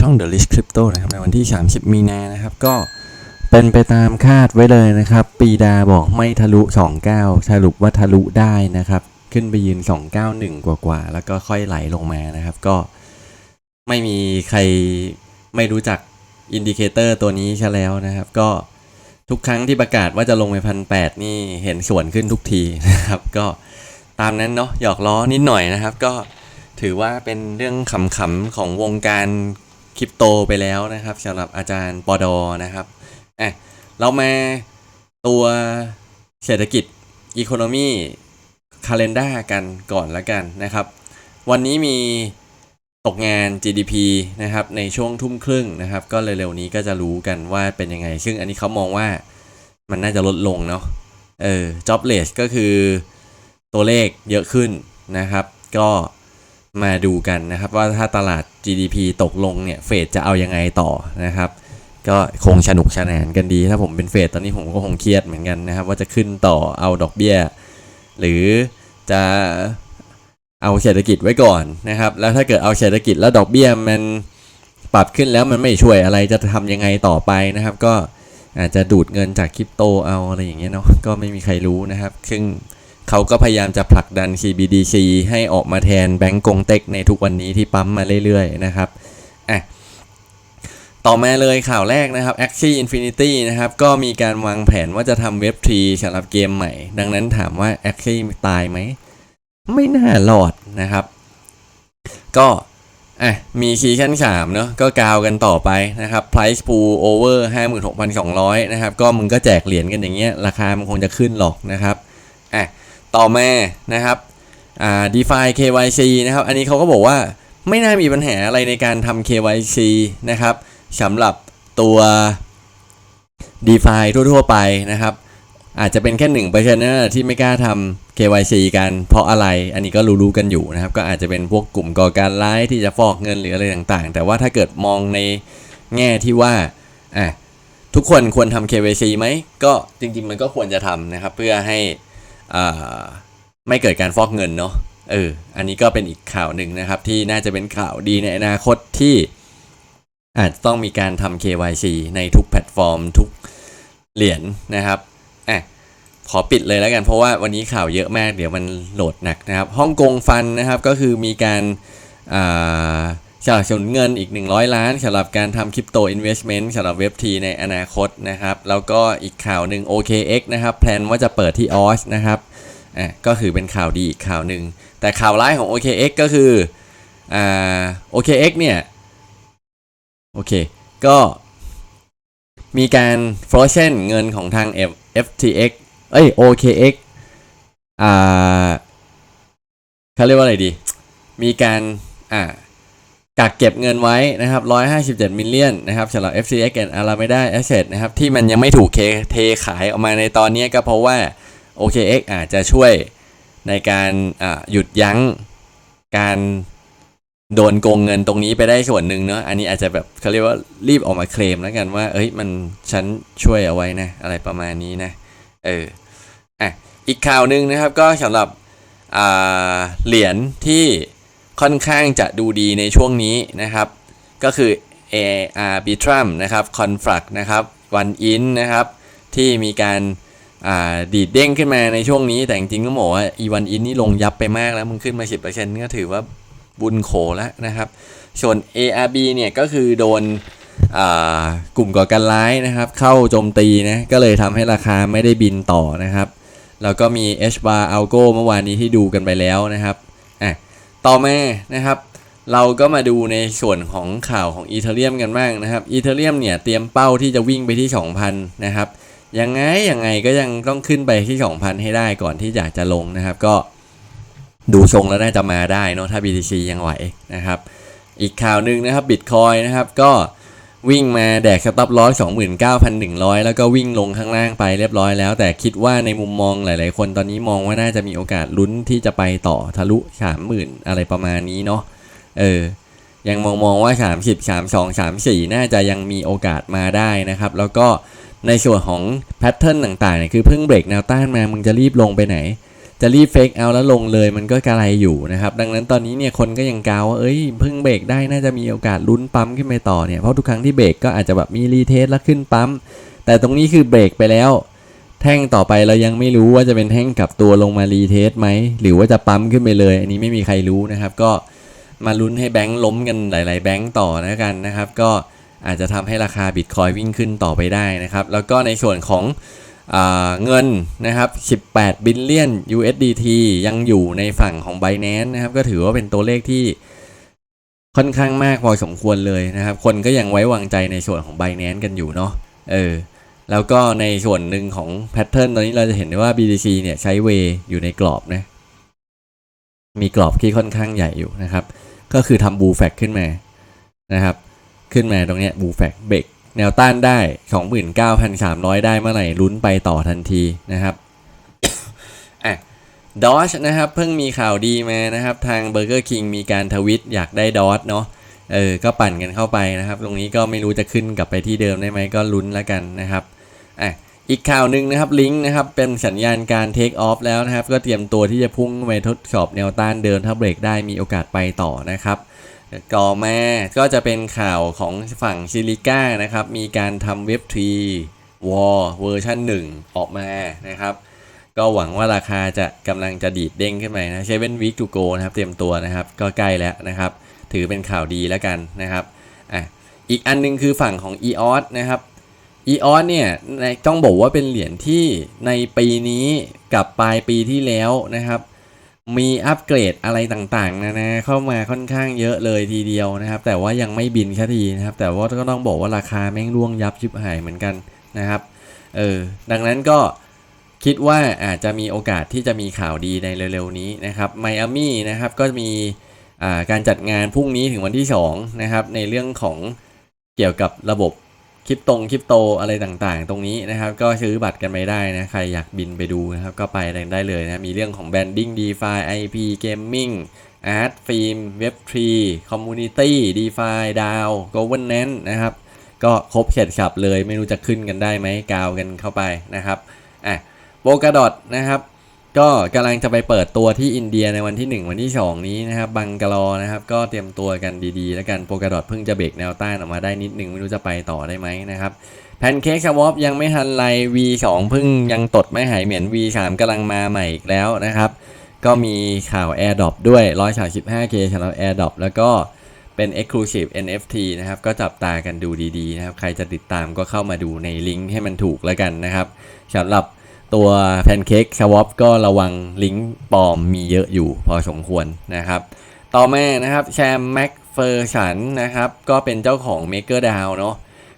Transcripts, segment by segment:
ช่อง The List Crypto นะครับในวันที่ 30 มีนานะครับก็เป็นไปตามคาดไว้เลยนะครับ ปีดาบอกไม่ทะลุ 29 สรุปว่าทะลุได้นะครับ ขึ้นไปยืน 291กว่ากว่าๆ แล้วก็ค่อยไหลลงมานะครับ ก็ไม่มีใครไม่รู้จักอินดิเคเตอร์ตัวนี้ใช่แล้วนะครับ ก็ทุกครั้งที่ประกาศว่าจะลงไปพันแนี่เห็นส่วนขึ้นทุกทีนะครับ ก็ตามนั้นเนาะหยอกล้อนิดหน่อยนะครับ ก็ถือว่าเป็นเรื่องขำๆของวงการ คริปโตไปแล้วนะครับสำหรับอาจารย์ปอดอนะครับอะเรามาตัวเศรษฐกิจอีโคโนมีคาล endar กันก่อนละกันนะครับ วันนี้มีตกงาน GDP นะครับในช่วงทุ่มครึ่งนะครับ ก็เร็วๆนี้ก็จะรู้กันว่าเป็นยังไง ซึ่งอันนี้เขามองว่ามันน่าจะลดลงเนาะเออ jobless ก็คือตัวเลขเยอะขึ้นนะครับ ก็ มาดูกันนะครับ ว่าถ้าตลาด GDP ตกลงเนี่ยเฟดจะเอายังไงต่อนะครับ ก็คงสนุกสนานกันดี ถ้าผมเป็นเฟดตอนนี้ผมก็คงเครียดเหมือนกันนะครับ ว่าจะขึ้นต่อเอาดอกเบี้ย หรือจะเอาเศรษฐกิจไว้ก่อนนะครับ แล้วถ้าเกิดเอาเศรษฐกิจแล้วดอกเบี้ยมันปรับขึ้นแล้วมันไม่ช่วยอะไรจะทำยังไงต่อไปนะครับ ก็อาจจะดูดเงินจากคริปโตเอาอะไรอย่างเงี้ยเนาะก็ไม่มีใครรู้นะครับ ซึ่ง เขาก็พยายามจะผลักดัน CBDC ให้ออกมาแทนแบงก์กงเต็กในทุกวันนี้ที่ปั๊มมาเรื่อยๆนะครับอะต่อมาเลยข่าวแรกนะครับ Axie Infinity นะครับ ก็มีการวางแผนว่าจะทำเว็บทรีสำหรับเกมใหม่ ดังนั้นถามว่า Axie ตายไหม ไม่น่ารอดนะครับ ก็อะมีซีชั่น3เนาะก็กาวกันต่อไปนะครับ price pool over 56,200 นะครับ ก็มึงก็แจกเหรียญกันอย่างเงี้ย ราคามันคงจะขึ้นหรอกนะครับอะ ต่อมานะครับอ่า DeFi KYC นะครับ อันนี้เขาก็บอกว่าไม่น่ามีปัญหาอะไรในการทำ KYC นะครับสำหรับตัว DeFi ทั่วๆไปนะครับ อาจจะเป็นแค่หนึ่งเปอร์เซ็นต์นะที่ไม่กล้าทำ KYC กันเพราะอะไร อันนี้ก็รู้ๆกันอยู่นะครับ ก็อาจจะเป็นพวกกลุ่มก่อการร้ายที่จะฟอกเงินหรืออะไรต่างๆ แต่ว่าถ้าเกิดมองในแง่ที่ว่าอะทุกคนควรทำ KYC ไหมก็จริงๆมันก็ควรจะทำนะครับ เพื่อให้ ไม่เกิดการฟอกเงินเนาะเอออันนี้ก็เป็นอีกข่าวหนึ่งนะครับ ที่น่าจะเป็นข่าวดีในอนาคตที่อาจจะต้องมีการทำ KYC ในทุกแพลตฟอร์มทุกเหรียญนะครับอะขอปิดเลยแล้วกันเพราะว่าวันนี้ข่าวเยอะมากเดี๋ยวมันโหลดหนักนะครับฮ่องกงฟันนะครับก็คือมีการอ่า สนับสนุนเงินอีก 100 ล้านสำหรับการทำคริปโตอินเวสท์เมนต์สำหรับเว็บทีในอนาคตนะครับ แล้วก็อีกข่าวหนึ่ง OKX นะครับแพลนว่าจะเปิดที่ออสนะครับอะก็คือเป็นข่าวดีอีกข่าวหนึ่ง แต่ข่าวร้ายของ OKX ก็คืออ่า OKX เนี่ย โอเค ก็มีการ frozen เงินของทาง FTX เอ้ย OKX อ่าเขาเรียกว่าอะไรดี มีการอ่า กักเก็บเงินไว้นะครับ 157 มิลเลียนนะครับสำหรับ FTX and Alameda Asset นะครับ ที่มันยังไม่ถูกเคเทขายออกมาในตอนนี้ก็เพราะว่า OKX อาจจะช่วยในการหยุดยั้งการโดนโกงเงินตรงนี้ไปได้ส่วนหนึ่งเนาะอันนี้อาจจะแบบเขาเรียกว่ารีบออกมาเคลมแล้วกันว่า เอ้ยมันฉันช่วยเอาไว้นะ อะไรประมาณนี้นะ เอออะอีกข่าวหนึ่งนะครับก็สำหรับเหรียญที่ ค่อนข้างจะดูดีในช่วงนี้นะครับ ก็คือ Arbitrum นะครับ Conflux นะครับ One In นะครับ ที่มีการาดีดเด้งขึ้นมาในช่วงนี้ แต่จริงๆต้องบอกว่า E1 In นี่ลงยับไปมากแล้ว มึงขึ้นมา 10%ก็ถือว่าบุญโขแล้วนะครับ ส่วน ARB เนี่ยก็คือโดนกลุ่มก่อการร้ายนะครับ เข้าโจมตีนะ ก็เลยทำให้ราคาไม่ได้บินต่อนะครับ แล้วก็มี H bar algo เมื่อวานนี้ที่ดูกันไปแล้วนะครับ ต่อมานะครับ เราก็มาดูในส่วนของข่าวของอีเทเรียมกันบ้างนะครับอีเทเรียมเนี่ยเตรียมเป้าที่จะวิ่งไปที่ 2,000 นะครับยังไงยังไงก็ยังต้องขึ้นไปที่ 2,000 ให้ได้ก่อนที่อยากจะลงนะครับ ก็ดูทรงแล้วน่าจะมาได้เนาะถ้า BTC ยังไหวนะครับ อีกข่าวหนึ่งนะครับบิตคอยนะครับก็ วิ่งมาแดกสต็อปลอส29,100 แล้วก็วิ่งลงข้างล่างไปเรียบร้อยแล้ว แต่คิดว่าในมุมมองหลาย ๆ คนตอนนี้มองว่าน่าจะมีโอกาสลุ้นที่จะไปต่อทะลุ 30,000 อะไรประมาณนี้เนาะเออยังมองมองว่า 30 32 34 น่าจะยังมีโอกาสมาได้นะครับ แล้วก็ในส่วนของแพทเทิร์นต่างๆเนี่ยคือเพิ่งเบรกแนวต้านมามึงจะรีบลงไปไหน จะรีบเฟกเอาแล้วลงเลยมันก็กระไรอยู่นะครับ ดังนั้นตอนนี้เนี่ยคนก็ยังกาวว่าเอ้ยเพิ่งเบรกได้น่าจะมีโอกาสลุ้นปั๊มขึ้นไปต่อเนี่ยเพราะทุกครั้งที่เบรกก็อาจจะแบบมีรีเทสแล้วขึ้นปั๊ม แต่ตรงนี้คือเบรกไปแล้ว แท่งต่อไปเรายังไม่รู้ว่าจะเป็นแท่งกลับตัวลงมารีเทสไหมหรือว่าจะปั๊มขึ้นไปเลย อันนี้ไม่มีใครรู้นะครับ ก็มาลุ้นให้แบงค์ล้มกันหลาย ๆ แบงค์ต่อนะกันนะครับ ก็อาจจะทำให้ราคาบิตคอยวิ่งขึ้นต่อไปได้นะครับ แล้วก็ในส่วนของ เงินนะครับ 18 บิลเลียน USDT ยังอยู่ในฝั่งของ Binance นะครับ ก็ถือว่าเป็นตัวเลขที่ค่อนข้างมากพอสมควรเลยนะครับ คนก็ยังไว้วางใจในส่วนของ Binance กันอยู่เนาะ เออ แล้วก็ในส่วนหนึ่งของแพทเทิร์นตอนนี้เราจะเห็นได้ว่า BTC เนี่ยใช้เวอยู่ในกรอบนะ มีกรอบที่ค่อนข้างใหญ่อยู่นะครับ ก็คือทำบูแฟกขึ้นมา นะครับ ขึ้นมาตรงเนี้ยบูแฟกเบรก แนวต้านได้29,300ได้เมื่อไหร่ลุ้นไปต่อทันทีนะครับอะดอชนะครับเพิ่งมีข่าวดีมานะครับ ทาง Burger King มีการทวิตอยากได้ดอชเนาะเออก็ปั่นกันเข้าไปนะครับ ตรงนี้ก็ไม่รู้จะขึ้นกลับไปที่เดิมได้ไหมก็ลุ้นแล้วกันนะครับอะอีกข่าวหนึ่งนะครับลิงก์นะครับเป็นสัญญาณการเทคออฟแล้วนะครับ ก็เตรียมตัวที่จะพุ่งไปทดสอบแนวต้านเดินถ้าเบรกได้มีโอกาสไปต่อนะครับ ก่อมาก็จะเป็นข่าวของฝั่งซิลิก้านะครับ มีการทำเว็บ3 War เวอร์ชัน1 ออกมานะครับ ก็หวังว่าราคาจะกำลังจะดีดเด้งขึ้นไปนะใช้เป็นวิก to go นะครับ เตรียมตัวนะครับ ก็ใกล้แล้วนะครับ ถือเป็นข่าวดีแล้วกันนะครับอะอีกอันนึงคือฝั่งของ EOS นะครับ EOS เนี่ยในต้องบอกว่าเป็นเหรียญที่ในปีนี้กับปลายปีที่แล้วนะครับ มีอัปเกรดอะไรต่างๆนะนะเข้ามาค่อนข้างเยอะเลยทีเดียวนะครับ แต่ว่ายังไม่บินแค่ทีนะครับ แต่ว่าก็ต้องบอกว่าราคาแม่งร่วงยับชิบหายเหมือนกันนะครับเออดังนั้นก็คิดว่าอาจจะมีโอกาสที่จะมีข่าวดีในเร็วๆนี้นะครับไมอามี่นะครับก็มีการจัดงานพรุ่งนี้ถึงวันที่2นะครับในเรื่องของเกี่ยวกับระบบ คริปตงคริปโตอะไรต่างๆ ตรงนี้นะครับ ก็ซื้อบัตรกันไปได้นะ ใครอยากบินไปดูนะครับ ก็ไปได้เลยนะ มีเรื่องของแบรนดิ้ง DeFi IP Gaming Art Film Web3 Community DeFi DAO Governance นแนนนะครับ ก็ครบเสร็จสับเลยไม่รู้จะขึ้นกันได้ไหมกาวกันเข้าไปนะครับอะโบกาดอทนะครับ ก็กำลังจะไปเปิดตัวที่อินเดียในวันที่ 1 วันที่ 2 นี้นะครับ บังกลอนะครับ ก็เตรียมตัวกันดีๆ แล้วกันโปกาดอทเพิ่งจะเบรกแนวต้านออกมาได้นิดหนึ่งไม่รู้จะไปต่อได้ไหมนะครับแพนเค้กชวอปยังไม่ทันไร V2 เพิ่งยังตดไม่หายเหม็น V3 กำลังมาใหม่อีกแล้วนะครับ ก็มีข่าว AirDrop ด้วย 135K สำหรับ AirDrop แล้วก็เป็น Exclusive NFT นะครับ ก็จับตากันดูดีๆนะครับ ใครจะติดตามก็เข้ามาดูในลิงก์ให้มันถูกแล้วกันนะครับสำหรับ ตัวแพนเค้กชวอปก็ระวังลิงก์ปลอมมีเยอะอยู่พอสมควรนะครับ ต่อมานะครับแชมแม็กเฟอร์ชันนะครับ ก็เป็นเจ้าของ Maker DAO เนาะ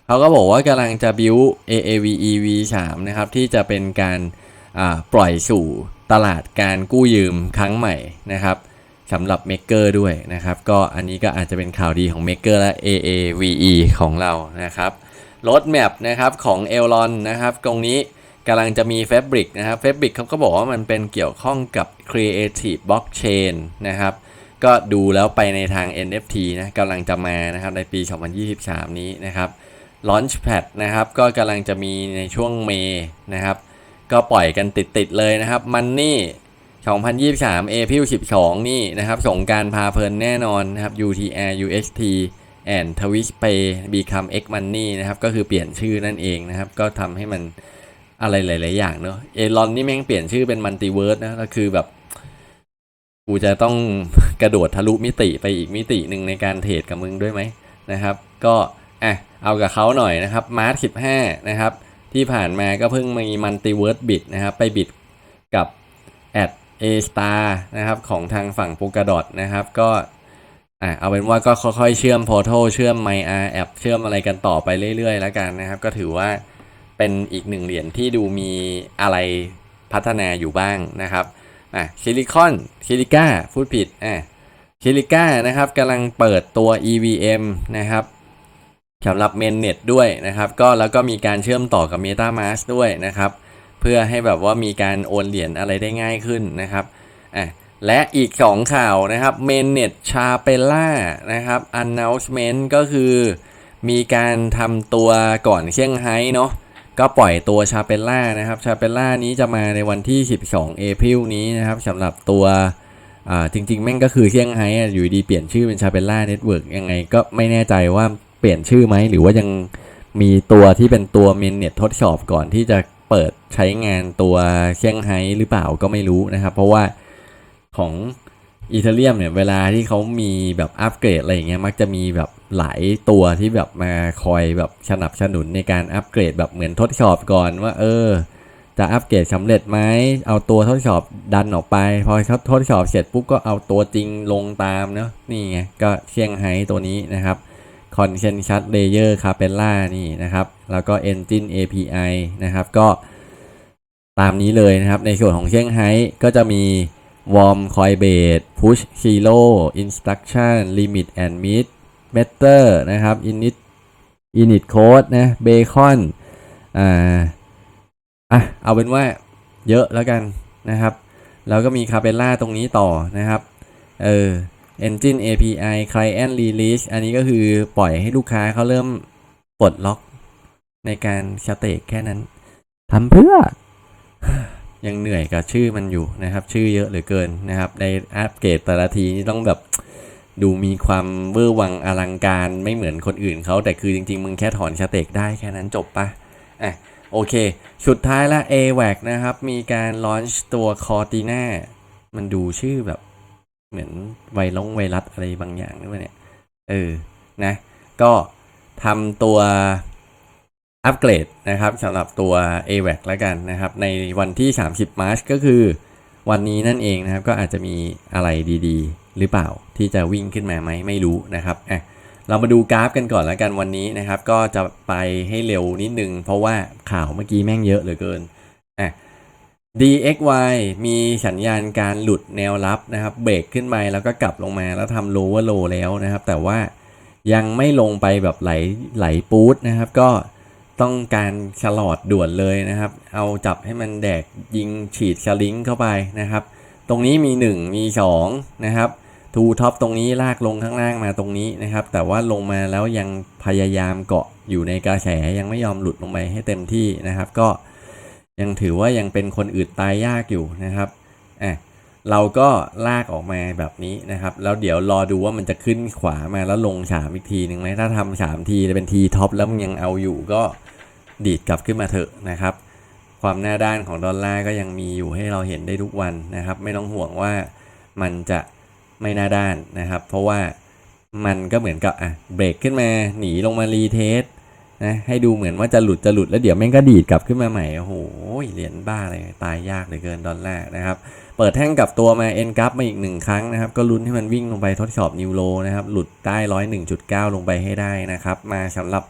เขาก็บอกว่ากำลังจะบิว AAVE V3 นะครับ ที่จะเป็นการปล่อยสู่ตลาดการกู้ยืมครั้งใหม่นะครับสำหรับ Maker ด้วยนะครับ ก็อันนี้ก็อาจจะเป็นข่าวดีของ Maker และ AAVE ของเรานะครับรถแมพนะครับของ e l o n นะครับ ตรงนี้ กำลังจะมี Fabric นะครับ Fabric เขาก็บอกว่ามันเป็นเกี่ยวข้องกับ Creative Blockchain นะครับ ก็ดูแล้วไปในทาง NFT นะกำลังจะมานะครับในปี 2023 นี้นะครับ Launchpad นะครับก็กำลังจะมีในช่วงเมย์นะครับ ก็ปล่อยกันติดๆเลยนะครับ Money 2023 April 12 นี่นะครับสงการพาเพลินแน่นอนนะครับ UTR UST and Twitch Pay Become X Money นะครับก็คือเปลี่ยนชื่อนั่นเองนะครับ ก็ทำให้มัน อะไรหลาย ๆ อย่างเนอะเอลอนนี่แม่งเปลี่ยนชื่อเป็นมัลติเวิร์สนะก็คือแบบกูจะต้องกระโดดทะลุมิติไปอีกมิติหนึ่งในการเทรดกับมึงด้วยไหมนะครับ ก็อะเอากับเขาหน่อยนะครับมาร์ทสิบห้านะครับ ที่ผ่านมาก็เพิ่งมีมัลติเวิร์สบิดนะครับ ไปบิดกับแอดเอสตานะครับของทางฝั่งโปกดอทนะครับก็อะเอาเป็นว่าก็ค่อยๆ เชื่อม Portal เชื่อม MyR แอปเชื่อมอะไรกันต่อไปเรื่อยๆ แล้วกันนะครับ ก็ถือว่า เป็นอีกหนึ่งเหรียญที่ดูมีอะไรพัฒนาอยู่บ้างนะครับอะซิลิคอนซิลิก้าพูดผิดอะซิลิก้านะครับกำลังเปิดตัว EVM นะครับสำหรับเมนเน็ตด้วยนะครับ ก็แล้วก็มีการเชื่อมต่อกับ MetaMask ด้วยนะครับ เพื่อให้แบบว่ามีการโอนเหรียญอะไรได้ง่ายขึ้นนะครับอะและอีก 2 ข่าวนะครับเมนเน็ตชาเปล่านะครับ announcement ก็คือมีการทำตัวก่อนเซี่ยงไฮ้เนาะ ก็ปล่อยตัวชาเปลล่านะครับชาเปลล่านี้จะมาในวันที่ 12เอพิลนี้นะครับสำหรับตัวจริงๆ แม่งก็คือเซี่ยงไฮ้อะอยู่ดีเปลี่ยนชื่อเป็นชาเปลล่าเน็ตเวิร์กยังไงก็ไม่แน่ใจว่าเปลี่ยนชื่อไหมหรือว่ายังมีตัวที่เป็นตัวเมนเน็ตทดสอบก่อนที่จะเปิดใช้งานตัวเซี่ยงไฮ้หรือเปล่าก็ไม่รู้นะครับ เพราะว่าของอีเทเรียมเนี่ยเวลาที่เขามีแบบอัปเกรดอะไรอย่างเงี้ยมักจะมีแบบ หลายตัวที่แบบมาคอยแบบสนับสนุนในการอัปเกรดแบบเหมือนทดสอบก่อนว่า เออ จะอัปเกรดสำเร็จไหมเอาตัวทดสอบดันออกไป พอทดสอบเสร็จปุ๊บก็เอาตัวจริงลงตามเนาะนี่ไงก็เชียงไฮ้ตัวนี้นะครับ Consensus Layer Capella นี่นะครับ แล้วก็ Engine API นะครับก็ตามนี้เลยนะครับ ในส่วนของเชียงไฮ้ก็จะมี Warm Coinbase Push Zero Instruction Limit and Meet Meter นะครับ Init Init Code นะ Bacon อ่าอะเอาเป็นว่าเยอะแล้วกันนะครับ แล้วก็มี Capella ตรงนี้ต่อนะครับ เออ Engine API Client Release อันนี้ก็คือปล่อยให้ลูกค้าเขาเริ่มปลดล็อกในการสเตกแค่นั้นทำเพื่อ ยังเหนื่อยกับชื่อมันอยู่นะครับ ชื่อเยอะเหลือเกินนะครับ ในอัปเกรดแต่ละทีนี่ต้องแบบ ดูมีความเวอร์วังอลังการไม่เหมือนคนอื่นเขาแต่คือจริง ๆ มึงแค่ถอนสเต็กได้แค่นั้นจบปะอะโอเค สุดท้ายละ AWAC นะครับ มีการลอนช์ตัว Cortina มันดูชื่อแบบ เหมือนไวรัสไวรัสอะไรบางอย่างด้วยเนี่ย เออ นะ ก็ทำตัวอัปเกรดนะครับสำหรับตัว AWAC แล้วกันนะครับ ในวันที่ 30มาร์ชก็คือวันนี้นั่นเองนะครับ ก็อาจจะมีอะไรดี ๆ หรือเปล่าที่จะวิ่งขึ้นมาไหมไม่รู้นะครับอะเรามาดูกราฟกันก่อนแล้วกันวันนี้นะครับ ก็จะไปให้เร็วนิดนึง เพราะว่าข่าวเมื่อกี้แม่งเยอะเหลือเกินอะ DXY มีสัญญาณการหลุดแนวรับนะครับ เบรกขึ้นไปแล้วก็กลับลงมาแล้วทำ lower low แล้วนะครับ แต่ว่ายังไม่ลงไปแบบไหลไหลปูดนะครับ ก็ต้องการฉลอดด่วนเลยนะครับ เอาจับให้มันแดกยิงฉีดสลิงเข้าไปนะครับ ตรงนี้มี 1 มี2นะครับ ทูท็อปตรงนี้ลากลงข้างล่างมาตรงนี้นะครับ แต่ว่าลงมาแล้วยังพยายามเกาะอยู่ในกระแสยังไม่ยอมหลุดลงไปให้เต็มที่นะครับ ก็ยังถือว่ายังเป็นคนอื่นตายยากอยู่นะครับอะเราก็ลากออกมาแบบนี้นะครับ แล้วเดี๋ยวรอดูว่ามันจะขึ้นขวามาแล้วลงสามอีกทีหนึ่งไหมถ้าทำสามทีจะเป็นทีท็อปแล้วมันยังเอาอยู่ก็ดีดกลับขึ้นมาเถอะนะครับ ความหน้าด้านของดอลลาร์ก็ยังมีอยู่ให้เราเห็นได้ทุกวันนะครับ ไม่ต้องห่วงว่ามันจะ ไม่น้าด้านนะครับ เพราะว่ามันก็เหมือนกับอะเบรกขึ้นมาหนีลงมารีเทสนะให้ดูเหมือนว่าจะหลุดจะหลุดแล้วเดี๋ยวแม่งก็ดีดกลับขึ้นมาใหม่โอ้โหเหรียญบ้าเลยตายยากเหลือเกินดอลลาร์นะครับ เปิดแท่งกลับตัวมาเอ็นกราฟมาอีกหนึ่งครั้งนะครับ ก็ลุ้นให้มันวิ่งลงไปทดสอบนิวโรนะครับหลุดใต้ร้อยหนึ่งจุดเก้าลงไปให้ได้นะครับ มาสำหรับ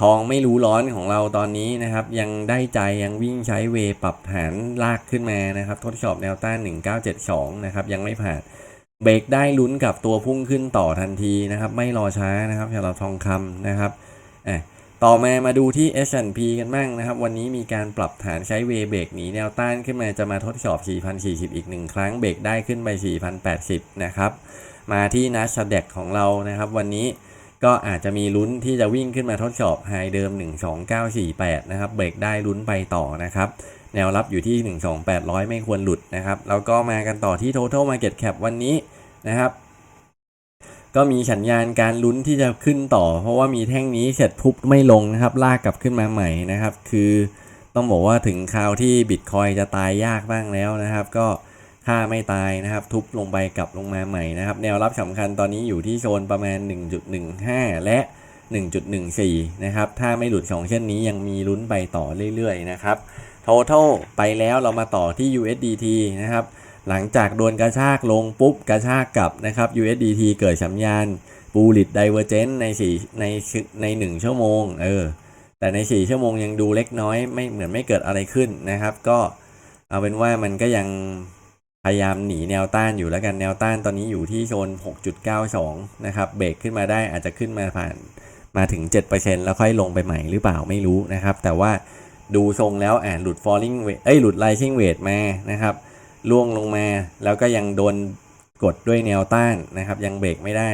ทองไม่รู้ร้อนของเราตอนนี้นะครับ ยังได้ใจยังวิ่งใช้เวปรับฐานลากขึ้นมานะครับ ทดสอบแนวต้าน 1972 นะครับ ยังไม่ผ่าน เบรกได้ลุ้นกับตัวพุ่งขึ้นต่อทันทีนะครับ ไม่รอช้านะครับสำหรับทองคำนะครับอะต่อมามาดูที่ S&P กันบ้างนะครับ วันนี้มีการปรับฐานใช้เวเบรกหนีแนวต้านขึ้นมาจะมาทดสอบ 4,040 อีกหนึ่งครั้งเบรกได้ขึ้นไป 4,080 นะครับ มาที่ n a s d a q ของเรานะครับ วันนี้ก็อาจจะมีลุ้นที่จะวิ่งขึ้นมาทดสอบไฮเดิม 12948 นะครับ เบรกได้ลุ้นไปต่อนะครับ แนวรับอยู่ที่ 12800 ไม่ควรหลุดนะครับแล้วก็มากันต่อที่ total market cap วันนี้นะครับ ก็มีสัญญาณการลุ้นที่จะขึ้นต่อ เพราะว่ามีแท่งนี้เสร็จปุ๊บไม่ลงนะครับ ลากกลับขึ้นมาใหม่นะครับ คือต้องบอกว่าถึงคราวที่บิตคอยจะตายยากบ้างแล้วนะครับ ก็ค่าไม่ตายนะครับ ทุบลงไปกลับลงมาใหม่นะครับ แนวรับสำคัญตอนนี้อยู่ที่โซนประมาณ 1.15 และ 1.14 นะครับ ถ้าไม่หลุด2เช่นนี้ยังมีลุ้นไปต่อเรื่อยๆนะครับ total ไปแล้วเรามาต่อที่ USDT นะครับ หลังจากโดนกระชากลงปุ๊บกระชากกลับนะครับ USDT เกิดสัญญาณ bullish divergence ใน4ในใน 1 ชั่วโมงเออแต่ใน 4 ชั่วโมงยังดูเล็กน้อยไม่เหมือนไม่เกิดอะไรขึ้นนะครับ ก็เอาเป็นว่ามันก็ยังพยายามหนีแนวต้านอยู่แล้วกันแนวต้านตอนนี้อยู่ที่โซน 6.92 นะครับ เบรกขึ้นมาได้อาจจะขึ้นมาผ่านมาถึง 7%แล้วค่อยลงไปใหม่หรือเปล่าไม่รู้นะครับ แต่ว่า ดูทรงแล้วอ่าหลุด falling weight เอ้ยหลุด rising weight มานะครับล่วงลงมาแล้วก็ยังโดนกดด้วยแนวต้านนะครับ ยังเบรกไม่ได้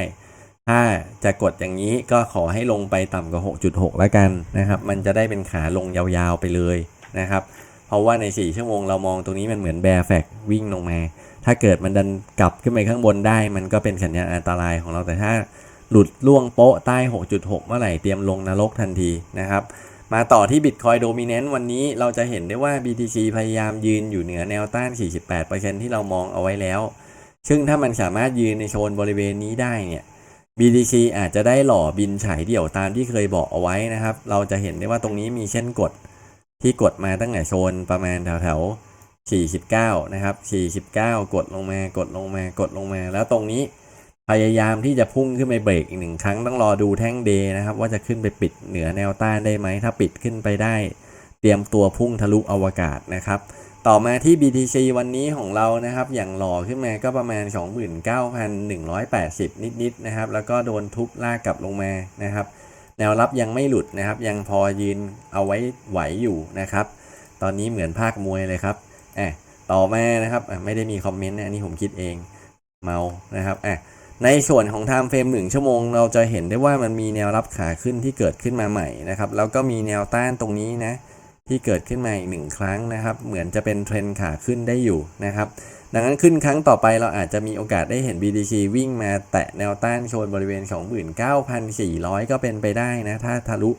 ถ้าจะกดอย่างนี้ก็ขอให้ลงไปต่ำกว่า 6.6 แล้วกันนะครับ มันจะได้เป็นขาลงยาวๆไปเลยนะครับ เพราะว่าใน 4 ชั่วโมงเรามองตรงนี้มันเหมือนแบร์แฟกวิ่งลงมา ถ้าเกิดมันดันกลับขึ้นไปข้างบนได้ มันก็เป็นสัญญาณอันตรายของเราแต่ถ้าหลุดล่วงโป๊ะใต้ 6.6 เมื่อไหร่เตรียมลงนรกทันทีนะครับ มาต่อที่ Bitcoin Dominance วันนี้เราจะเห็นได้ว่า BTC พยายามยืนอยู่เหนือแนวต้าน 48%ที่เรามองเอาไว้แล้ว ซึ่งถ้ามันสามารถยืนในโซนบริเวณนี้ได้เนี่ย BTC อาจจะได้หล่อบินฉายเดี่ยวตามที่เคยบอกเอาไว้นะครับ เราจะเห็นได้ว่าตรงนี้มีเช่นกดที่กดมาตั้งแต่โซนประมาณแถวแถวๆ49 นะครับ 49 กดลงมากดลงมากดลงมาแล้วตรงนี้ พยายามที่จะพุ่งขึ้นไปเบรกอีกหนึ่งครั้งต้องรอดูแท่งเดย์นะครับ ว่าจะขึ้นไปปิดเหนือแนวต้านได้ไหม ถ้าปิดขึ้นไปได้ เตรียมตัวพุ่งทะลุอวกาศนะครับ ต่อมาที่ BTC วันนี้ของเรานะครับ อย่างหล่อขึ้นมาก็ประมาณ 29,180 นิดๆนะครับ แล้วก็โดนทุบลากกลับลงมานะครับ แนวรับยังไม่หลุดนะครับ ยังพอยืนเอาไว้ไหวอยู่นะครับ ตอนนี้เหมือนภาคมวยเลยครับอะต่อมานะครับไม่ได้มีคอมเมนต์นะอันนี้ผมคิดเองเมานะครับอะ ในส่วนของ time frame 1ชั่วโมง เราจะเห็นได้ว่ามันมีแนวรับขาขึ้นที่เกิดขึ้นมาใหม่นะครับ แล้วก็มีแนวต้านตรงนี้นะที่เกิดขึ้นมาอีกหนึ่งครั้งนะครับ เหมือนจะเป็นเทรนขาขึ้นได้อยู่นะครับ ดังนั้นขึ้นครั้งต่อไปเราอาจจะมีโอกาสได้เห็น BTC วิ่งมาแตะแนวต้านโซนบริเวณ 29,400 ก็เป็นไปได้นะถ้าทะลุ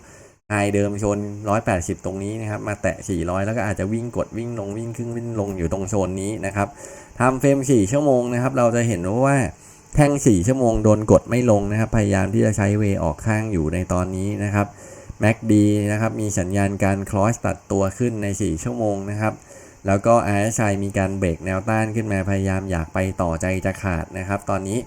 ไฮเดิมโซน180 ตรงนี้นะครับ มาแตะ 400 แล้วก็อาจจะวิ่งกดวิ่งลงวิ่งขึ้นวิ่งลงอยู่ตรงโซนนี้นะครับทำเฟรม 4 ชั่วโมงนะครับ เราจะเห็นว่า แท่ง 4 ชั่วโมงโดนกดไม่ลงนะครับ พยายามที่จะใช้เวออกข้างอยู่ในตอนนี้นะครับ MACD นะครับ มีสัญญาณการคลอสตัดตัวขึ้นใน 4 ชั่วโมงนะครับ แล้วก็ RSI มีการเบรกแนวต้านขึ้นมา พยายามอยากไปต่อใจจะขาดนะครับ ตอนนี้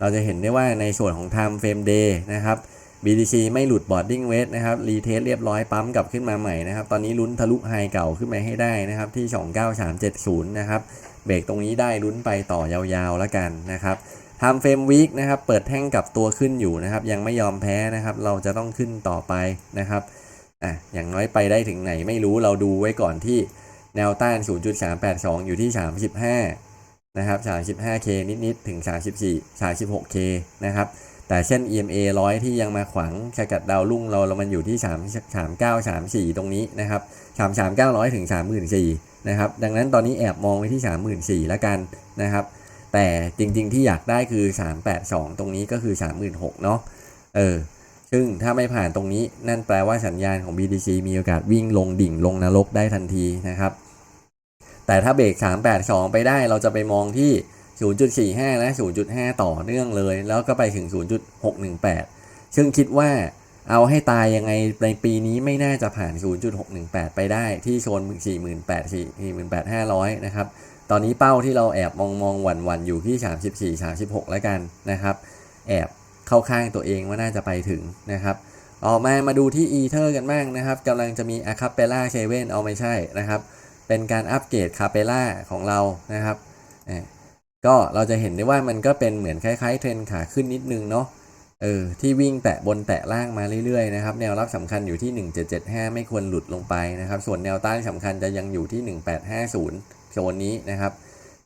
เราจะเห็นได้ว่าในส่วนของ Time Frame Day นะครับ BTC ไม่หลุด boarding weight นะครับ รีเทสเรียบร้อยปั๊มกลับขึ้นมาใหม่นะครับ ตอนนี้ลุ้นทะลุไฮเก่าขึ้นมาให้ได้นะครับ ที่ 29370 นะครับ เบรกตรงนี้ได้ลุ้นไปต่อยาวๆแล้วกันนะครับ Time Frame Week นะครับ เปิดแท่งกับตัวขึ้นอยู่นะครับ ยังไม่ยอมแพ้นะครับ เราจะต้องขึ้นต่อไปนะครับอะอย่างน้อยไปได้ถึงไหนไม่รู้เราดูไว้ก่อนที่แนวต้าน 0.382 อยู่ที่ 35 นะครับ 35K นิด ๆ ถึง 34 36K นะครับ แต่เช่น EMA 100 ที่ยังมาขวางสกัดดาวรุ่งเราเรามันอยู่ที่ 3 39 34 ตรงนี้นะครับ 33900 ถึง 34นะครับ ดังนั้นตอนนี้แอบมองไว้ที่ 34 แล้วกันนะครับ แต่จริงๆที่อยากได้คือ 382 ตรงนี้ก็คือ 36,000เนาะเออซึ่งถ้าไม่ผ่านตรงนี้นั่นแปลว่าสัญญาณของ BTC มีโอกาสวิ่งลงดิ่งลงนรกได้ทันทีนะครับ แต่ถ้าเบรก 382 ไปได้เราจะไปมองที่ 0.45 และ 0.5 ต่อเนื่องเลย แล้วก็ไปถึง 0.618 ซึ่งคิดว่าเอาให้ตายยังไงในปีนี้ไม่น่าจะผ่าน 0.618 ไปได้ที่โซน 48,000 48,500 นะครับ ตอนนี้เป้าที่เราแอบมองมองหวันวันๆอยู่ที่ 34 36 แล้วกันนะครับ แอบเข้าข้างตัวเองว่าน่าจะไปถึงนะครับออกมามาดูที่อีเทอร์กันบ้างนะครับกำลังจะมีอะคาเปล่าเชเว่นเอาไม่ใช่นะครับ เป็นการอัปเกรดคาเปล่าของเรานะครับก็เราจะเห็นได้ว่ามันก็เป็นเหมือนคล้ายๆ เทรนขาขึ้นนิดนึงเนาะเออที่วิ่งแตะบนแตะล่างมาเรื่อยๆนะครับแนวรับสำคัญอยู่ที่ 1775 ไม่ควรหลุดลงไปนะครับ ส่วนแนวต้านสำคัญจะยังอยู่ที่ 1850 โซนนี้นะครับ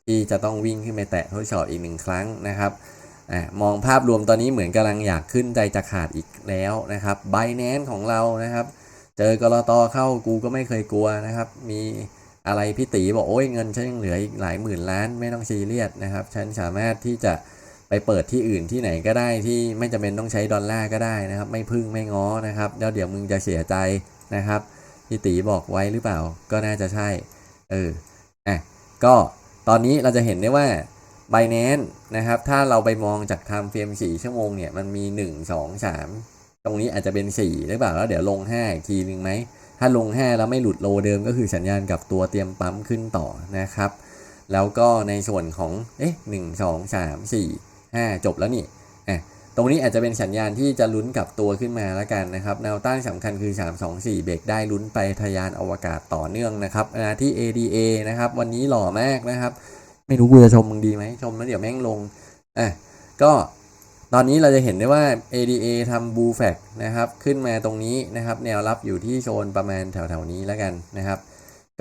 ที่จะต้องวิ่งขึ้นไปแตะทดสอบอีกหนึ่งครั้งนะครับอมองภาพรวมตอนนี้เหมือนกำลังอยากขึ้นใจจะขาดอีกแล้วนะครับไบแนนของเรานะครับ เจอกรตเข้ากูก็ไม่เคยกลัวนะครับ มีอะไรพี่ตีบอกโอ้ยเงินฉันยังเหลืออีกหลายหมื่นล้านไม่ต้องซีเรียสนะครับ ฉันสามารถที่จะไปเปิดที่อื่นที่ไหนก็ได้ที่ไม่จำเป็นต้องใช้ดอลลาร์ก็ได้นะครับ ไม่พึ่งไม่ง้อนะครับแล้วเดี๋ยวมึงจะเสียใจนะครับพี่ตีบอกไว้หรือเปล่าก็น่าจะใช่ เออ อะก็ตอนนี้เราจะเห็นได้ว่า b i n a n c e นะครับ ถ้าเราไปมองจาก time frame 4ชั่วโมงเนี่ยมันมี 1 2 3 ตรงนี้อาจจะเป็น 4 หรือเปล่า แล้วเดี๋ยวลง 5 อีกทีนึงไหม ถ้าลง 5 แล้วไม่หลุดโลเดิมก็คือสัญญาณกับตัวเตรียมปั๊มขึ้นต่อนะครับ แล้วก็ในส่วนของเอ๊ะ1 2 3 4 5 จบแล้วนี่ ตรงนี้อาจจะเป็นสัญญาณที่จะลุ้นกลับตัวขึ้นมาแล้วกันนะครับ แนวต้านสำคัญคือ 3 2 4 เบรกได้ลุ้นไปทะยานอวกาศต่อเนื่องนะครับมาที่ ADA นะครับ วันนี้หล่อมากนะครับ ไม่รู้กูจะชมมึงดีไหมชมแล้วเดี๋ยวแม่งลงอะก็ตอนนี้เราจะเห็นได้ว่า ADA ทำบูแฟกนะครับ ขึ้นมาตรงนี้นะครับ แนวรับอยู่ที่โซนประมาณแถวๆนี้แล้วกันนะครับ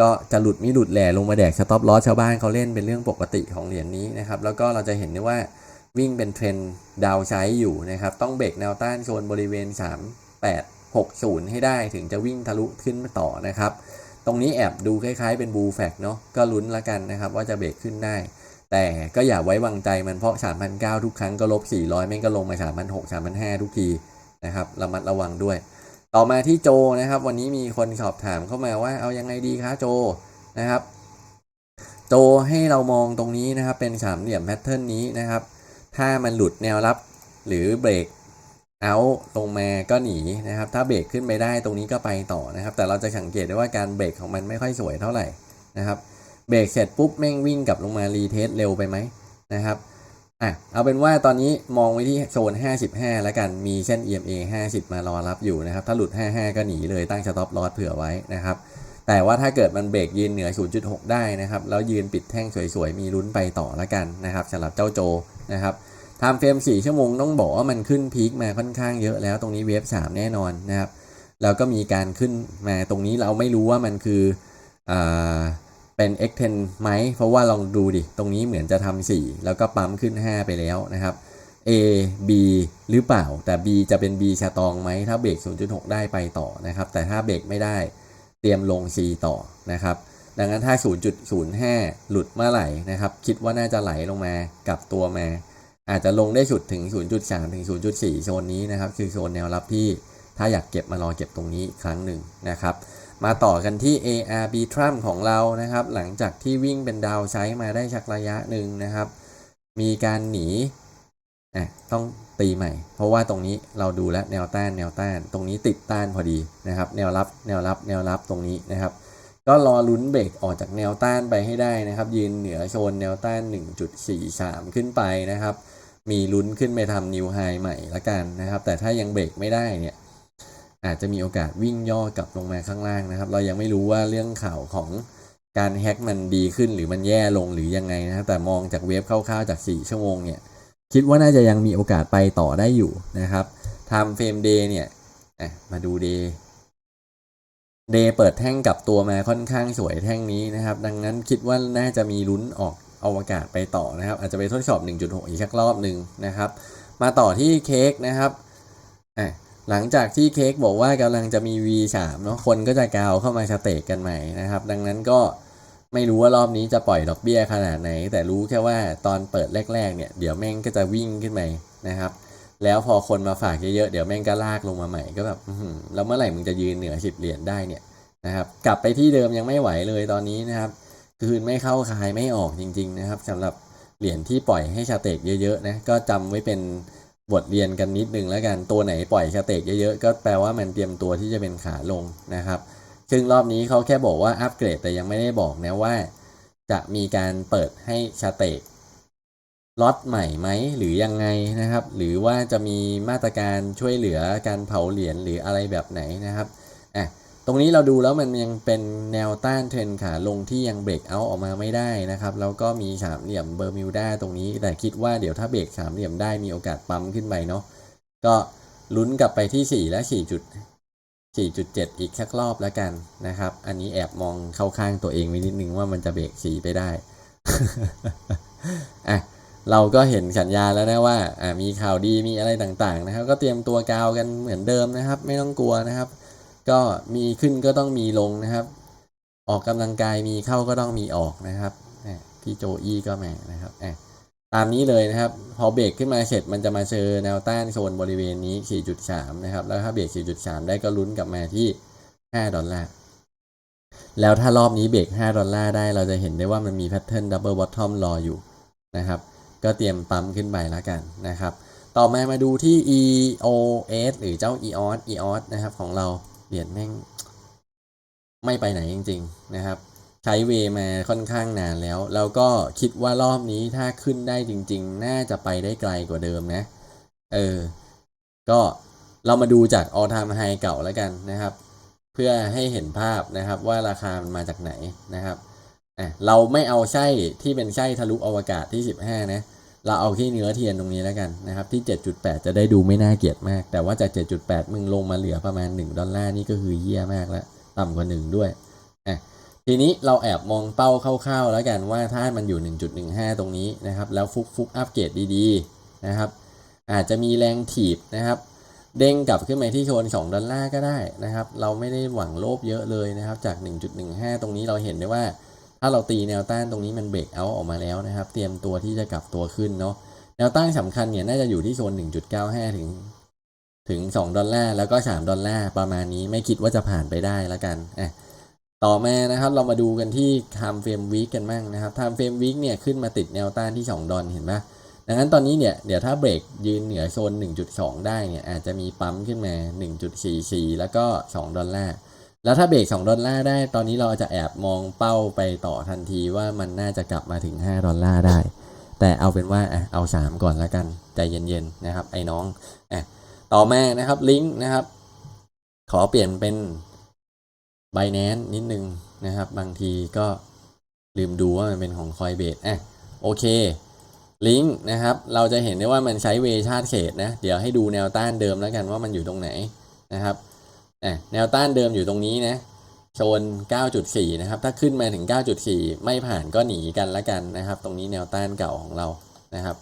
ก็จะหลุดไม่หลุดแหล่ลงมาแดกสต็อปลอสชาวบ้านเขาเล่นเป็นเรื่องปกติของเหรียญนี้นะครับ แล้วก็เราจะเห็นได้ว่า วิ่งเป็นเทรนดาวไซด์อยู่นะครับ ต้องเบรกแนวต้านโซนบริเวณ 3860 ให้ได้ถึงจะวิ่งทะลุขึ้นมาต่อนะครับ ตรงนี้แอบดูคล้ายๆเป็นบูแฟกเนาะก็ลุ้นละกันนะครับว่าจะเบรกขึ้นได้ แต่ก็อย่าไว้วางใจมันเพราะ 3,900 ทุกครั้งก็ลบ 400แม่งก็ลงมา 3,600 3,500 ทุกทีนะครับระมัดระวังด้วย ต่อมาที่โจนะครับ วันนี้มีคนสอบถามเข้ามาว่าเอายังไงดีคะโจนะครับโจให้เรามองตรงนี้นะครับเป็นสามเหลี่ยมแพทเทิร์นนี้นะครับ ถ้ามันหลุดแนวรับหรือเบรกเอาลงมาก็หนีนะครับ ถ้าเบรกขึ้นไปได้ตรงนี้ก็ไปต่อนะครับ แต่เราจะสังเกตได้ว่าการเบรกของมันไม่ค่อยสวยเท่าไหร่นะครับ เบรกเสร็จปุ๊บแม่งวิ่งกลับลงมารีเทสเร็วไปไหมนะครับอะเอาเป็นว่าตอนนี้มองไว้ที่โซน 55 แล้วกัน มีเส้น EMA 50 มารอรับอยู่นะครับ ถ้าหลุด 55 ก็หนีเลยตั้งสต็อปลอสเผื่อไว้นะครับ แต่ว่าถ้าเกิดมันเบรกยืนเหนือ 0.6 ได้นะครับ แล้วยืนปิดแท่งสวยๆ มีลุ้นไปต่อแล้วกันนะครับสำหรับเจ้าโจ นะครับไทม์เฟรม4ชั่วโมงต้องบอกว่ามันขึ้นพีคมาค่อนข้างเยอะแล้วตรงนี้เวฟ3แน่นอนนะครับแล้วก็มีการขึ้นมาตรงนี้เราไม่รู้ว่ามันคืออเป็น X10 ไหมเพราะว่าลองดูดิ ตรงนี้เหมือนจะทำ4แล้วก็ปั๊มขึ้น 5 ไปแล้วนะครับ A B หรือเปล่า แต่ B จะเป็น B ชาตองไหม ถ้าเบรก0.6 ได้ไปต่อนะครับ แต่ถ้าเบรกไม่ได้เตรียมลง C ต่อนะครับ ดังนั้นถ้า 0.05 หลุดเมื่อไหร่นะครับ คิดว่าน่าจะไหลลงมากับตัวมา อาจจะลงได้สุดถึง 0.3 ถึง 0.4 โซนนี้นะครับ คือโซนแนวรับที่ถ้าอยากเก็บมารอเก็บตรงนี้ครั้งหนึ่งนะครับ มาต่อกันที่ ARB t r u m ของเรานะครับ หลังจากที่วิ่งเป็นดาวไซด์มาได้ชักระยะหนึ่งนะครับ มีการหนีอะต้องตีใหม่ เพราะว่าตรงนี้เราดูแลแนวต้านแนวต้าน ตรงนี้ติดต้านพอดีนะครับ แนวรับแนวรับแนวรับตรงนี้นะครับ ก็รอลุ้นเบรกออกจากแนวต้านไปให้ได้นะครับ ยืนเหนือโซนแนวต้าน 1.43 ขึ้นไปนะครับ มีลุ้นขึ้นไปทำนิวไฮใหม่ละกันนะครับ แต่ถ้ายังเบรกไม่ได้เนี่ย อาจจะมีโอกาสวิ่งย่อกลับลงมาข้างล่างนะครับ เรายังไม่รู้ว่าเรื่องข่าวของการแฮ็กมันดีขึ้นหรือมันแย่ลงหรือยังไงนะครับแต่มองจากเวฟคร่าวๆจาก 4 ชั่วโมงเนี่ยคิดว่าน่าจะยังมีโอกาสไปต่อได้อยู่นะครับ Time Frame Day เนี่ยมาดู Day Day เดเปิดแท่งกับตัวมาค่อนข้างสวยแท่งนี้นะครับ ดังนั้นคิดว่าน่าจะมีลุ้นออกอวกาศไปต่อนะครับ อาจจะไปทดสอบ 1.6 อีกสักรอบหนึ่งนะครับ มาต่อที่เค้กนะครับอะหลังจากที่เค้กบอกว่ากำลังจะมี V3 เนาะคนก็จะกาวเข้ามาสเตกกันใหม่นะครับ ดังนั้นก็ไม่รู้ว่ารอบนี้จะปล่อยดอกเบี้ยขนาดไหน แต่รู้แค่ว่าตอนเปิดแรก ๆ เนี่ย เดี๋ยวแม่งก็จะวิ่งขึ้นไปนะครับ แล้วพอคนมาฝากเยอะๆ เดี๋ยวแม่งก็ลากลงมาใหม่ก็แบบแล้วเมื่อไหร่มึงจะยืนเหนือสิบเหรียญได้เนี่ยนะครับ กลับไปที่เดิมยังไม่ไหวเลยตอนนี้นะครับ คืนไม่เข้าคายไม่ออกจริง ๆ นะครับสำหรับเหรียญที่ปล่อยให้ชาเตกเยอะๆนะก็จำไว้เป็นบทเรียนกันนิดนึงแล้วกันตัวไหนปล่อยสเตกเยอะๆก็แปลว่ามันเตรียมตัวที่จะเป็นขาลงนะครับ ซึ่งรอบนี้เขาแค่บอกว่าอัปเกรดแต่ยังไม่ได้บอกนะว่า จะมีการเปิดให้สเตก ล็อตใหม่ไหมหรือยังไงนะครับ หรือว่าจะมีมาตรการช่วยเหลือการเผาเหรียญหรืออะไรแบบไหนนะครับอะตรงนี้เราดูแล้วมันยังเป็นแนวต้านเทรนขาลงที่ยังเบรกเอาออกมาไม่ได้นะครับ แล้วก็มีสามเหลี่ยมเบอร์มิวดาตรงนี้ แต่คิดว่าเดี๋ยวถ้าเบรกสามเหลี่ยมได้มีโอกาสปั๊มขึ้นไปเนาะก็ลุ้นกลับไปที่ 4 และ4จุด4.7 อีกสักรอบแล้วกันนะครับ อันนี้แอบมองเข้าข้างตัวเองไว้นิดนึงว่ามันจะเบรกสีไปได้อะ เราก็เห็นสัญญาณแล้วนะว่าอ่ามีข่าวดีมีอะไรต่างๆนะครับ ก็เตรียมตัวกาวกันเหมือนเดิมนะครับ ไม่ต้องกลัวนะครับ ก็มีขึ้นก็ต้องมีลงนะครับ ออกกำลังกายมีเข้าก็ต้องมีออกนะครับอ่พี่โจอี้ก็แมานะครับอ่ตามนี้เลยนะครับ พอเบรกขึ้นมาเสร็จมันจะมาเจอแนวต้านโซนบริเวณนี้ 4.3 นะครับ แล้วถ้าเบรก 4.3 ได้ก็ลุ้นกลับมาที่ 5 ดอลลาร์แล้วถ้ารอบนี้เบรก 5 ดอลลาร์ได้เราจะเห็นได้ว่ามันมีแพทเทิร์นดับเบิลบอททอมรออยู่นะครับ ก็เตรียมปั๊มขึ้นไปแล้วกันนะครับ ต่อมามาดูที่ EOS หรือเจ้า EOS EOS นะครับของเราเหรียญแม่งไม่ไปไหนจริง ๆ นะครับ ใช้เวมาค่อนข้างนานแล้ว แล้วก็คิดว่ารอบนี้ถ้าขึ้นได้จริง ๆ น่าจะไปได้ไกลกว่าเดิมนะ เออ ก็เรามาดูจาก all time high เก่าแล้วกันนะครับ เพื่อให้เห็นภาพนะครับว่าราคามันมาจากไหนนะครับ อะเราไม่เอาไส้ที่เป็นไส้ทะลุอวกาศที่ 15 นะ เราเอาที่เนื้อเทียนตรงนี้แล้วกันนะครับที่ 7.8 จะได้ดูไม่น่าเกลียดมาก แต่ว่าจาก 7.8 มึงลงมาเหลือประมาณ 1 ดอลลาร์นี่ก็คือเยี่ยมากแล้ว ต่ำกว่า 1 ด้วยอะทีนี้เราแอบมองเป้าคร่าวๆแล้วกันว่าถ้ามันอยู่ 1.15 ตรงนี้นะครับ แล้วฟุกฟุกอัปเกรดดีๆนะครับ อาจจะมีแรงถีบนะครับ เด้งกลับขึ้นมาที่โซน2ดอลลาร์ก็ได้นะครับ เราไม่ได้หวังโลภเยอะเลยนะครับ จาก 1.15 ตรงนี้เราเห็นได้ว่า ถ้าเราตีแนวต้านตรงนี้มันเบรกเอาออกมาแล้วนะครับ เตรียมตัวที่จะกลับตัวขึ้นเนาะแนวต้านสำคัญเนี่ยน่าจะอยู่ที่โซน 1.95 ถึง ถึง 2 ดอลลาร์แล้วก็ 3 ดอลลาร์ประมาณนี้ไม่คิดว่าจะผ่านไปได้แล้วกันอะต่อมานะครับเรามาดูกันที่ time frame week กันบ้างนะครับ time frame week เนี่ยขึ้นมาติดแนวต้านที่ 2 ดอลเห็นไหมดังนั้นตอนนี้เนี่ยเดี๋ยวถ้าเบรกยืนเหนือโซน 1.2 ได้เนี่ยอาจจะมีปั๊มขึ้นมา 1.44 แล้วก็ 2 ดอลลาร์ แล้วถ้าเบรก2ดอลลาร์ได้ ตอนนี้เราจะแอบมองเป้าไปต่อทันทีว่ามันน่าจะกลับมาถึง 5 ดอลลาร์ได้ แต่เอาเป็นว่าอะเอา 3 ก่อนแล้วกัน ใจเย็นๆนะครับ ไอ้น้องอะต่อมานะครับลิงก์นะครับ ขอเปลี่ยนเป็น b i n a n c e นิดนึงนะครับ บางทีก็ลืมดูว่ามันเป็นของ Coinbase อะโอเคลิงก์นะครับ เราจะเห็นได้ว่ามันใช้เวชาติเขตนะ เดี๋ยวให้ดูแนวต้านเดิมแล้วกันว่ามันอยู่ตรงไหนนะครับ แนวต้านเดิมอยู่ตรงนี้นะโซน 9.4 นะครับ ถ้าขึ้นมาถึง 9.4 ไม่ผ่านก็หนีกันละกันนะครับ ตรงนี้แนวต้านเก่าของเรานะครับ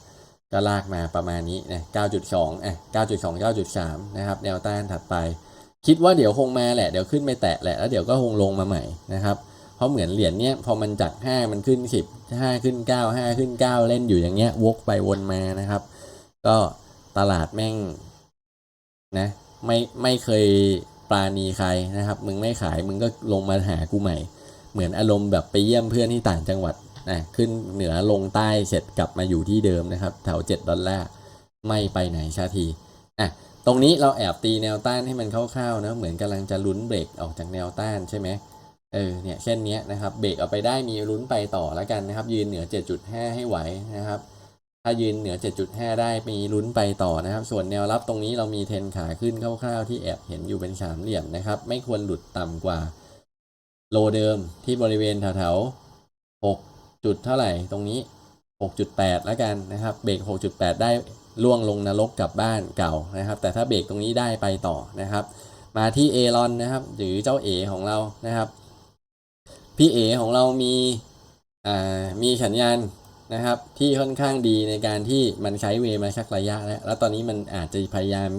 ก็ลากมาประมาณนี้นะ 9.2 อะ 9.2 9.3 นะครับ แนวต้านถัดไป คิดว่าเดี๋ยวคงมาแหละ เดี๋ยวขึ้นไปแตะแหละ แล้วเดี๋ยวก็คงลงมาใหม่นะครับ เพราะเหมือนเหรียญเนี้ย พอมันจาก 5 มันขึ้น 10 5 ขึ้น 9 5 ขึ้น 9 เล่นอยู่อย่างเงี้ย วกไปวนมานะครับ ก็ตลาดแม่งนะ ไม่ ไม่เคย ปราณีใครนะครับ มึงไม่ขายมึงก็ลงมาหากูใหม่ เหมือนอารมณ์แบบไปเยี่ยมเพื่อนที่ต่างจังหวัดนะขึ้นเหนือลงใต้เสร็จกลับมาอยู่ที่เดิมนะครับแถว7ดอลลาร์ไม่ไปไหนชาทีอะตรงนี้เราแอบตีแนวต้านให้มันคร่าวๆนะเหมือนกำลังจะลุ้นเบรกออกจากแนวต้านใช่ไหมเออเนี่ยเช่นนี้นะครับเบรกเอาไปได้มีลุ้นไปต่อแล้วกันนะครับ ยืนเหนือ 7.5 ให้ไหวนะครับ ถ้ายืนเหนือ 7.5 ได้มีลุ้นไปต่อนะครับ ส่วนแนวรับตรงนี้เรามีเทรนขาขึ้นคร่าวๆที่แอบเห็นอยู่เป็นสามเหลี่ยมนะครับ ไม่ควรหลุดต่ำกว่า โลเดิมที่บริเวณแถวๆ6จุดเท่าไหร่ตรงนี้ 6.8 แล้วกันนะครับ เบรก 6.8 ได้ล่วงลงนรกกลับบ้านเก่านะครับ แต่ถ้าเบรกตรงนี้ได้ไปต่อนะครับ มาที่เอรอนนะครับ หรือเจ้าเอของเรานะครับ พี่เอของเรามีมีสัญญาณ นะครับ ที่ค่อนข้างดีในการที่มันใช้เวมาชักระยะแล้วแล้วตอนนี้มันอาจจะพยายาม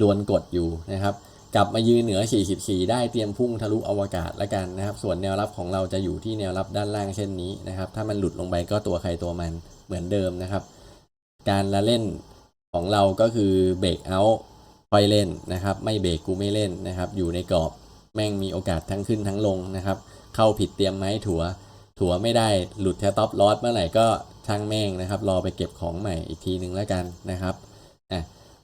ดวลกดอยู่นะครับ กลับมายืนเหนือ 44 ได้เตรียมพุ่งทะลุอวกาศแล้วกันนะครับ ส่วนแนวรับของเราจะอยู่ที่แนวรับด้านล่างเช่นนี้นะครับ ถ้ามันหลุดลงไปก็ตัวใครตัวมันเหมือนเดิมนะครับ การละเล่นของเราก็คือเบรกเอาท์ค่อยเล่นนะครับ ไม่เบรกกูไม่เล่นนะครับ อยู่ในกรอบแม่งมีโอกาสทั้งขึ้นทั้งลงนะครับ เข้าผิดเตรียมไม้ถัว ถัวไม่ได้หลุดแทต็อปลอสเมื่อไหร่ก็ช่างแม่งนะครับ รอไปเก็บของใหม่อีกทีหนึ่งแล้วกันนะครับอะ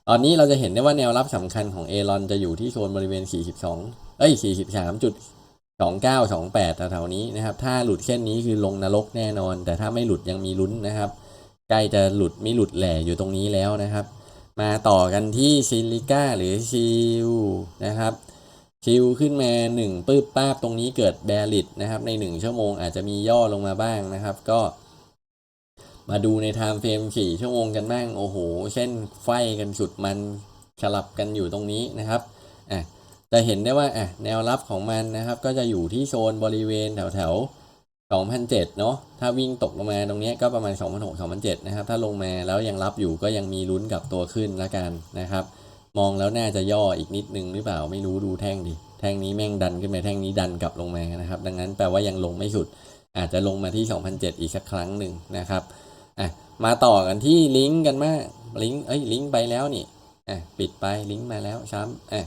ตอนนี้เราจะเห็นได้ว่าแนวรับสำคัญของเอรอนจะอยู่ที่โซนบริเวณ 42 เอ้ย 43จุด29 28แถวๆนี้นะครับ ถ้าหลุดเช่นนี้คือลงนรกแน่นอน แต่ถ้าไม่หลุดยังมีลุ้นนะครับใกล้จะหลุดไม่หลุดแหล่อยู่ตรงนี้แล้วนะครับ มาต่อกันที่ซิลิก้าหรือชิลนะครับ ชิลขึ้นมา1ปื้บป้าบตรงนี้เกิดแบริดนะครับใน 1 ชั่วโมงอาจจะมีย่อลงมาบ้างนะครับ ก็มาดูในไทม์เฟรม4ชั่วโมงกันบ้างโอ้โห เช่นไฟกันสุดมันสลับกันอยู่ตรงนี้นะครับอะจะเห็นได้ว่าอะแนวรับของมันนะครับ ก็จะอยู่ที่โซนบริเวณแถวแถว2007เนาะถ้าวิ่งตกลงมาตรงนี้ก็ประมาณ 2006 2007นะครับ ถ้าลงมาแล้วยังรับอยู่ก็ยังมีลุ้นกับตัวขึ้นละกันนะครับ มองแล้วน่าจะย่ออีกนิดนึงหรือเปล่าไม่รู้ดูแท่งดิแท่งนี้แม่งดันขึ้นไปแท่งนี้ดันกลับลงมานะครับ ดังนั้นแปลว่ายังลงไม่สุด อาจจะลงมาที่ 2007 อีกสักครั้งหนึ่งนะครับอะมาต่อกันที่ลิงก์กันมากลิงก์เอ้ยลิงก์ไปแล้วนี่อะปิดไปลิงก์มาแล้วช้ำอะ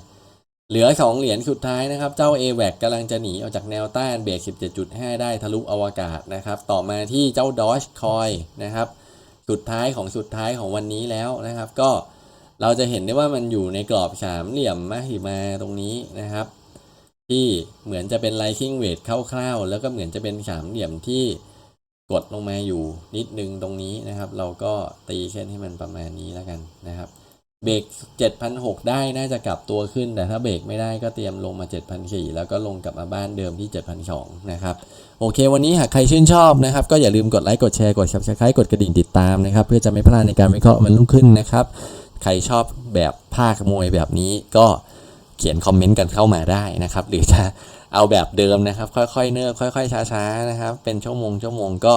เหลือ 2 เหรียญสุดท้ายนะครับ เจ้า a w a c กำลังจะหนีออกจากแนวต้านเบรก17.5 ได้ทะลุอวกาศนะครับ ต่อมาที่เจ้า Doge Coin นะครับ สุดท้ายของสุดท้ายของวันนี้แล้วนะครับ ก็ เราจะเห็นได้ว่ามันอยู่ในกรอบสามเหลี่ยมมหิมาตรงนี้นะครับ ที่เหมือนจะเป็น Liking Weight คร่าวๆ แล้วก็เหมือนจะเป็นสามเหลี่ยมที่กดลงมาอยู่นิดนึงตรงนี้นะครับ เราก็ตีเส้นให้มันประมาณนี้แล้วกันนะครับ เบรก7,600ได้น่าจะกลับตัวขึ้น แต่ถ้าเบรกไม่ได้ก็เตรียมลงมา7,400แล้วก็ลงกลับมาบ้านเดิมที่7,200นะครับ โอเค วันนี้หากใครชื่นชอบนะครับ ก็อย่าลืมกดไลค์กดแชร์กด subscribe กดกระดิ่งติดตามนะครับ เพื่อจะไม่พลาดในการวิเคราะห์มันรุ่งขึ้นนะครับ ใครชอบแบบภาคมวยแบบนี้ก็เขียนคอมเมนต์กันเข้ามาได้นะครับ หรือจะเอาแบบเดิมนะครับ ค่อยๆ เนิบค่อย ๆ ช้าๆนะครับ เป็นชั่วโมงชั่วโมงก็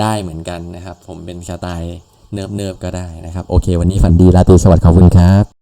ได้เหมือนกันนะครับ ผมเป็นสไตล์เนิบๆก็ได้นะครับ โอเค วันนี้ฝันดีราตรีสวัสดิ์ขอบคุณครับ